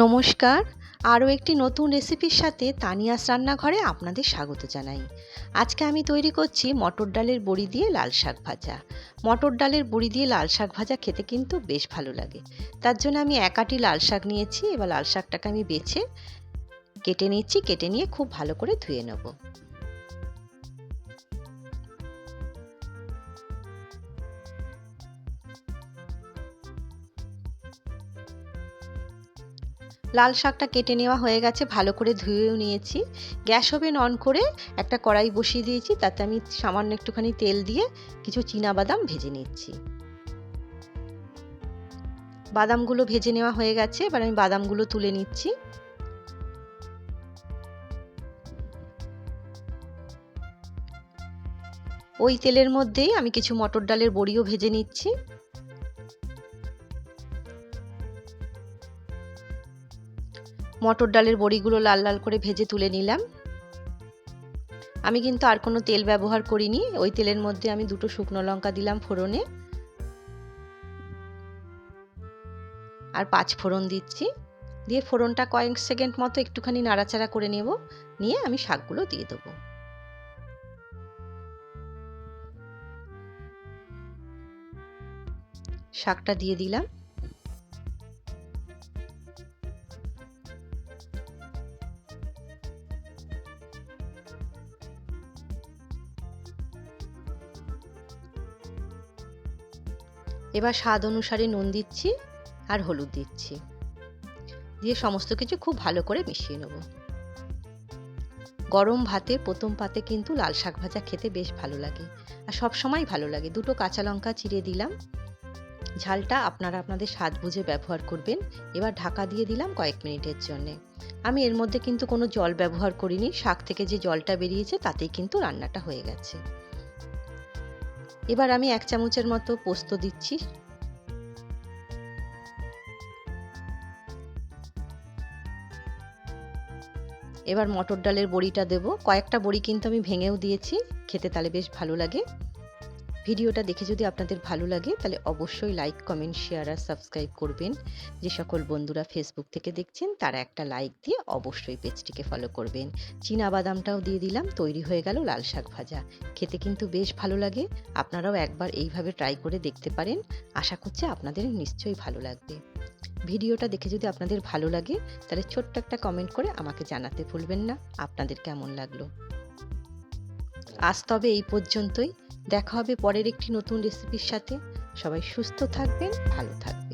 নমস্কার। আরও একটি নতুন রেসিপির সাথে তানিয়াস রান্নাঘরে আপনাদের স্বাগত জানাই। আজকে আমি তৈরি করছি মটর ডালের বড়ি দিয়ে লাল শাক ভাজা। মটর ডালের বড়ি দিয়ে লাল শাক ভাজা খেতে কিন্তু বেশ ভালো লাগে। তার জন্য আমি একাটি লাল শাক নিয়েছি, এবার লাল শাকটাকে আমি বেছে কেটে নিচ্ছি, কেটে নিয়ে খুব ভালো করে ধুয়ে নেব। লাল শাকটা কেটে নেওয়া হয়ে গেছে, ভালো করে ধুয়েও নিয়েছি। গ্যাস ওভেন অন করে একটা কড়াই বসিয়ে দিয়েছি, তাতে আমি সামান্য একটুখানি তেল দিয়ে কিছু বাদাম ভেজে নিচ্ছি। বাদামগুলো ভেজে নেওয়া হয়ে গেছে, এবার আমি বাদামগুলো তুলে নিচ্ছি। ওই তেলের মধ্যেই আমি কিছু মটর ডালের বড়িও ভেজে নিচ্ছি। মটর ডালের বড়িগুলো লাল লাল করে ভেজে তুলে নিলাম। আমি কিন্তু আর কোনো তেল ব্যবহার করিনি। ওই তেলের মধ্যে আমি দুটো শুকনো লঙ্কা দিলাম ফোড়নে। আর পাঁচ ফোড়ন দিচ্ছি। দিয়ে ফোড়নটা কয়েক সেকেন্ড মতো একটুখানি নাড়াচাড়া করে নেব। নিয়ে আমি শাকগুলো দিয়ে দেবো। শাকটা দিয়ে দিলাম। এবার স্বাদ অনুসারে নুন দিচ্ছি আর হলুদ দিচ্ছি। দিয়ে সমস্ত কিছু খুব ভালো করে মিশিয়ে নেব। গরম ভাতে, প্রথম পাতে কিন্তু লাল শাক ভাজা খেতে বেশ ভালো লাগে। আর সব সময় ভালো লাগে। দুটো কাঁচা লঙ্কা চিড়ে দিলাম। ঝালটা আপনারা আপনাদের স্বাদ বুঝে ব্যবহার করবেন। এবার ঢাকা দিয়ে দিলাম কয়েক মিনিটের জন্যে। আমি এর মধ্যে কিন্তু কোনো জল ব্যবহার করিনি। শাক থেকে যে জলটা বেরিয়েছে, তাতেই কিন্তু রান্নাটা হয়ে গেছে। এবার আমি এক চামচের মতো পোস্ত দিচ্ছি। এবার মটর ডালের বড়িটা দেব। কয়েকটা বড়ি কিন্তু আমি ভেঙেও দিয়েছি। খেতে তাহলে বেশ ভালো লাগে। ভিডিওটা দেখে যদি আপনাদের ভালো লাগে, তাহলে অবশ্যই লাইক কমেন্ট শেয়ার আর সাবস্ক্রাইব করবেন। যে সকল বন্ধুরা ফেসবুক থেকে দেখছেন, তারা একটা লাইক দিয়ে অবশ্যই পেজটিকে ফলো করবেন। চীনা বাদামটাও দিয়ে দিলাম, তৈরি হয়ে গেল লাল শাক ভাজা। খেতে কিন্তু বেশ ভালো লাগে, আপনারাও একবার এইভাবে ট্রাই করে দেখতে পারেন। আশা করছি আপনাদের নিশ্চয়ই ভালো লাগবে। ভিডিওটা দেখে যদি আপনাদের ভালো লাগে, তাহলে ছোট্ট একটা কমেন্ট করে আমাকে জানাতে ভুলবেন না। আপনাদের কেমন লাগল? আজ তবে এই পর্যন্তই। দেখা হবে পরের একটি নতুন রেসিপির সাথে। সবাই সুস্থ থাকবেন ভালো থাকবেন।